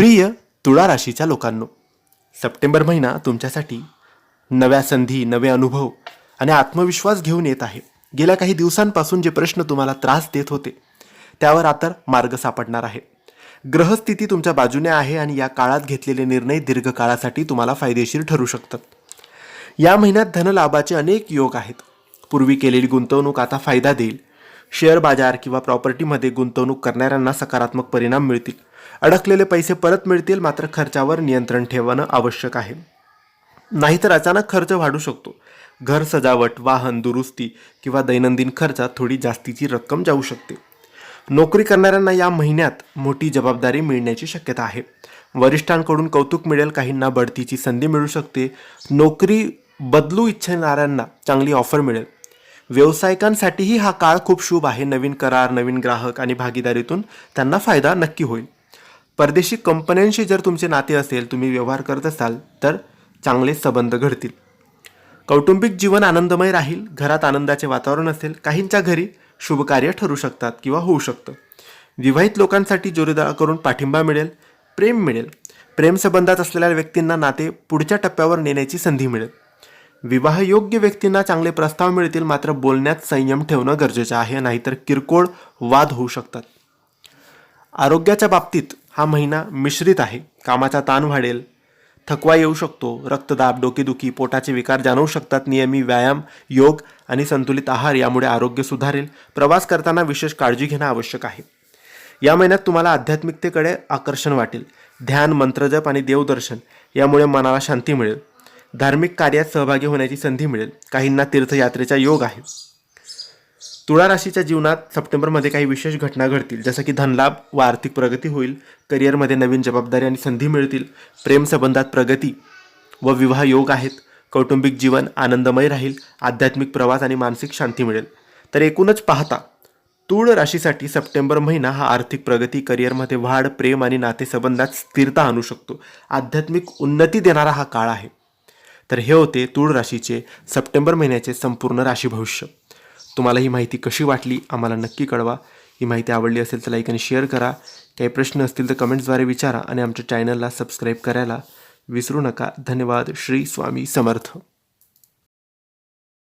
प्रिय तुळा राशीच्या लोकांनो सप्टेंबर महिना तुमच्यासाठी नव्या संधी नवे अनुभव आणि आत्मविश्वास घेऊन येत आहे. गेल्या काही दिवसांपासून जे प्रश्न तुम्हाला त्रास देत होते त्यावर आता मार्ग सापडणार आहे. ग्रहस्थिती तुमच्या बाजूने आहे आणि या काळात घेतलेले निर्णय दीर्घकाळासाठी तुम्हाला फायदेशीर ठरू शकतात. या महिन्यात धनलाभाचे अनेक योग आहेत. पूर्वी केलेली गुंतवणूक आता फायदा देईल. शेअर बाजार किंवा प्रॉपर्टीमध्ये गुंतवणूक करणाऱ्यांना सकारात्मक परिणाम मिळतील. अडकलेले पैसे परत मिळतील मात्र खर्चावर नियंत्रण ठेवणं आवश्यक आहे. नाहीतर अचानक खर्च वाढू शकतो. घर सजावट वाहन दुरुस्ती किंवा दैनंदिन खर्चात थोडी जास्तीची रक्कम जाऊ शकते. नोकरी करणाऱ्यांना या महिन्यात मोठी जबाबदारी मिळण्याची शक्यता आहे. वरिष्ठांकडून कौतुक मिळेल काहींना बढतीची संधी मिळू शकते. नोकरी बदलू इच्छिणाऱ्यांना चांगली ऑफर मिळेल. व्यावसायिकांसाठीही हा काळ खूप शुभ आहे. नवीन करार नवीन ग्राहक आणि भागीदारीतून त्यांना फायदा नक्की होईल. परदेशी कंपन्यांशी जर तुमचे नाते असेल तुम्ही व्यवहार करत असाल तर चांगले संबंध घडतील. कौटुंबिक जीवन आनंदमय राहील घरात आनंदाचे वातावरण असेल काहींच्या घरी शुभकार्य ठरू शकतात किंवा होऊ शकतं. विवाहित लोकांसाठी जोरदार पाठिंबा मिळेल प्रेम मिळेल. प्रेमसंबंधात असलेल्या व्यक्तींना नाते पुढच्या टप्प्यावर नेण्याची संधी मिळेल. विवाहयोग्य व्यक्तींना चांगले प्रस्ताव मिळतील मात्र बोलण्यात संयम ठेवणं गरजेचं आहे नाहीतर किरकोळ वाद होऊ शकतात. आरोग्याच्या बाबतीत हा महिना मिश्रित आहे. कामाचा ताण वाढेल. थकवा येऊ शकतो. रक्तदाब डोकेदुखी पोटाचे विकार जाणवू शकतात. नियमी व्यायाम योग आणि संतुलित आहार यामुळे आरोग्य सुधारेल. प्रवास करताना विशेष काळजी घेणं आवश्यक आहे. या महिन्यात तुम्हाला आध्यात्मिकतेकडे आकर्षण वाटेल. ध्यान मंत्रजप आणि देवदर्शन यामुळे मनाला शांती मिळेल. धार्मिक कार्यात सहभागी होण्याची संधी मिळेल. काहींना तीर्थयात्रेचा योग आहे. तुळा राशीच्या जीवनात सप्टेंबरमध्ये काही विशेष घटना घडतील. जसं की धनलाभ व आर्थिक प्रगती होईल करिअरमध्ये नवीन जबाबदारी आणि संधी मिळतील प्रेमसंबंधात प्रगती व विवाह योग आहेत कौटुंबिक जीवन आनंदमय राहील आध्यात्मिक प्रवास आणि मानसिक शांती मिळेल. तर एकूणच पाहता तूळ राशीसाठी सप्टेंबर महिना हा आर्थिक प्रगती करिअरमध्ये वाढ प्रेम आणि नातेसंबंधात स्थिरता आणू शकतो. आध्यात्मिक उन्नती देणारा हा काळ आहे. तर हे होते तूळ राशीचे सप्टेंबर महिन्याचे संपूर्ण राशी भविष्य. तुम्हाला ही माहिती कशी वाटली आम्हाला नक्की कळवा. ही माहिती आवडली असेल तर लाईक आणि शेअर करा. काही प्रश्न असतील तर कमेंट्सद्वारे विचारा आणि आमच्या चॅनलला सबस्क्राईब करायला विसरू नका. धन्यवाद. श्री स्वामी समर्थ.